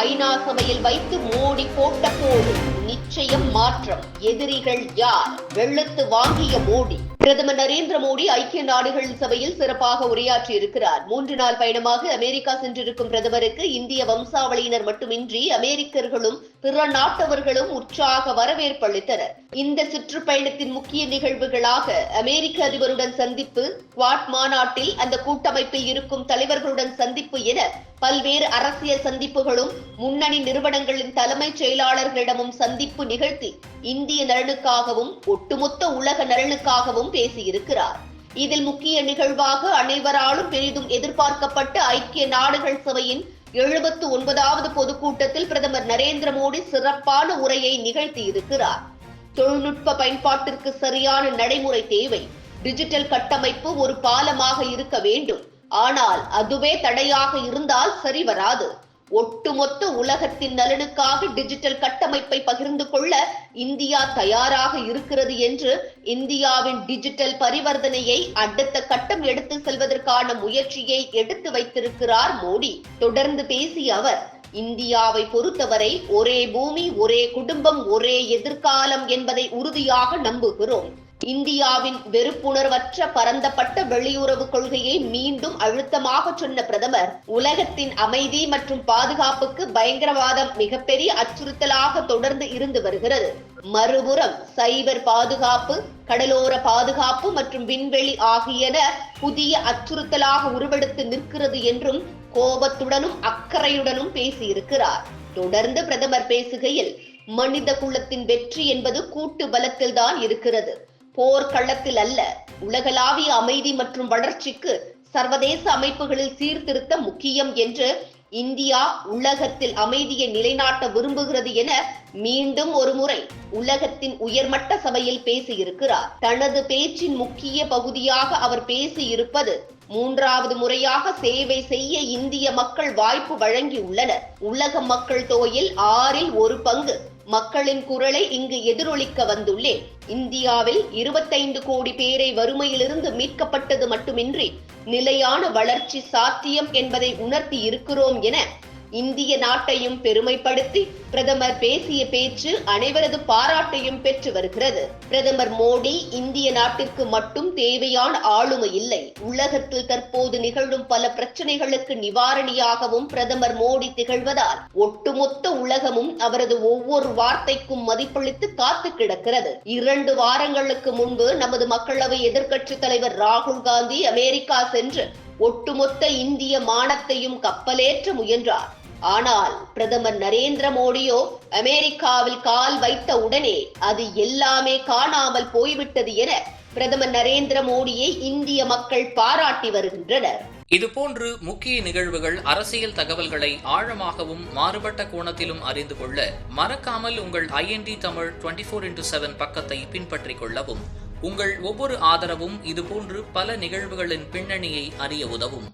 ஐநா சபையில் வைத்து மோடி போட்ட போது நிச்சயம் மாற்றம். எதிரிகள் யார்? வெள்ளத்து வாங்கிய மோடி. பிரதமர் நரேந்திர மோடி ஐக்கிய நாடுகள் சபையில் சிறப்பாக உரையாற்றி இருக்கிறார் மூன்று நாள் பயணமாக அமெரிக்கா சென்றிருக்கும் பிரதமருக்கு இந்திய வம்சாவளியினர் மட்டுமின்றி அமெரிக்கர்களும் பிற நாட்டவர்களும் உற்சாக வரவேற்பு அளித்தனர். இந்த சுற்றுப்பயணத்தின் முக்கிய நிகழ்வுகளாக அமெரிக்க அதிபருடன் சந்திப்பு குவாட் மாநாட்டில் அந்த கூட்டமைப்பில் இருக்கும் தலைவர்களுடன் சந்திப்பு என பல்வேறு அரசியல் சந்திப்புகளும் முன்னணி நிறுவனங்களின் தலைமைச் செயலாளர்களிடமும் சந்திப்பு நிகழ்த்தி இந்திய நலனுக்காகவும் ஒட்டுமொத்த உலக நலனுக்காகவும் பேசியிருக்கிறார். இதில் முக்கிய நிகழ்வாக அனைவராலும் பெரிதும் எதிர்பார்க்கப்பட்ட ஐக்கிய நாடுகள் சபையின் எழுபத்து ஒன்பதாவது பொதுக்கூட்டத்தில் பிரதமர் நரேந்திர மோடி சிறப்பான உரையை நிகழ்த்தியிருக்கிறார் தொழில்நுட்ப பயன்பாட்டிற்கு சரியான நடைமுறை தேவை. டிஜிட்டல் கட்டமைப்பு ஒரு பாலமாக இருக்க வேண்டும். ஆனால் அதுவே தடையாக இருந்தால் சரி வராது. ஒட்டுமொத்த உலகத்தின் நலனுக்காக டிஜிட்டல் கட்டமைப்பை பகிர்ந்து கொள்ள இந்தியா தயாராக இருக்கிறது என்று இந்தியாவின் டிஜிட்டல் பரிவர்த்தனையை அடுத்த கட்டம் எடுத்து செல்வதற்கான முயற்சியை எடுத்து வைத்திருக்கிறார் மோடி. தொடர்ந்து பேசிய அவர் இந்தியாவை பொறுத்தவரை ஒரே பூமி ஒரே குடும்பம் ஒரே எதிர்காலம் என்பதை உறுதியாக நம்புகிறோம். இந்தியாவின் வெறுப்புணர்வற்ற பரந்தப்பட்ட வெளியுறவு கொள்கையை மீண்டும் அழுத்தமாக சொன்ன பிரதமர் உலகத்தின் அமைதி மற்றும் பாதுகாப்புக்கு பயங்கரவாதம் மிகப்பெரிய அச்சுறுத்தலாக தொடர்ந்து இருந்து வருகிறது. மறுபுறம் சைபர் பாதுகாப்பு கடலோர பாதுகாப்பு மற்றும் விண்வெளி ஆகியன புதிய அச்சுறுத்தலாக உருவெடுத்து நிற்கிறது என்றும் கோபத்துடனும் அக்கறையுடனும் பேசியிருக்கிறார். தொடர்ந்து பிரதமர் பேசுகையில் மனித குலத்தின் வெற்றி என்பது கூட்டு பலத்தில்தான் இருக்கிறது. போர்க்களத்தில் அல்ல. உலகளாவிய அமைதி மற்றும் வளர்ச்சிக்கு சர்வதேச அமைப்புகளில் சீர்திருத்தம் முக்கியம் என்று இந்தியா உலகத்தில் அமைதியை நிலைநாட்ட விரும்புகிறது என மீண்டும் ஒருமுறை உலகத்தின் உயர்மட்ட சபையில் பேசியிருக்கிறார். தனது பேச்சின் முக்கிய பகுதியாக அவர் பேசியிருப்பது மூன்றாவது முறையாக சேவை செய்ய இந்திய மக்கள் வாய்ப்பு வழங்கியுள்ளனர். உலக மக்கள் தொகையில் ஆறில் ஒரு பங்கு மக்களின் குரலை இங்கு எதிரொலிக்க வந்துள்ளேன். இந்தியாவில் இருபத்தைந்து கோடி பேரை வறுமையிலிருந்து மீட்கப்பட்டது மட்டுமின்றி நிலையான வளர்ச்சி சாத்தியம் என்பதை உணர்த்தி இருக்கிறோம் என இந்திய நாட்டையும் பெருமைப்படுத்தி பிரதமர் பேசிய பேச்சு அனைவரது பாராட்டையும் பெற்று வருகிறது. பிரதமர் மோடி இந்திய நாட்டிற்கு மட்டும் தேவையான ஆளுமை இல்லை. உலகத்தில் தற்போது நிகழும் பல பிரச்சனைகளுக்கு நிவாரணியாகவும் பிரதமர் மோடி திகழ்வதால் ஒட்டுமொத்த உலகமும் அவரது ஒவ்வொரு வார்த்தைக்கும் மதிப்பளித்து காத்து கிடக்கிறது. இரண்டு வாரங்களுக்கு முன்பு நமது மக்களவை எதிர்க்கட்சி தலைவர் ராகுல் காந்தி அமெரிக்கா சென்று ஒட்டுமொத்த இந்திய மானத்தையும் கப்பலேற்ற முயன்றார். ஆனால் பிரதமர் நரேந்திர மோடியோ அமெரிக்காவில் கால் வைத்த உடனே அது எல்லாமே காணாமல் போய்விட்டது என பிரதமர் நரேந்திர மோடியை இந்திய மக்கள் பாராட்டி வருகின்றனர். இதுபோன்று முக்கிய நிகழ்வுகள் அரசியல் தகவல்களை ஆழமாகவும் மாறுபட்ட கோணத்திலும் அறிந்து கொள்ள மறக்காமல் உங்கள் IND Tamil twenty four into seven பக்கத்தை பின்பற்றிக் கொள்ளவும். உங்கள் ஒவ்வொரு ஆதரவும் இதுபோன்று பல நிகழ்வுகளின் பின்னணியை அறிய உதவும்.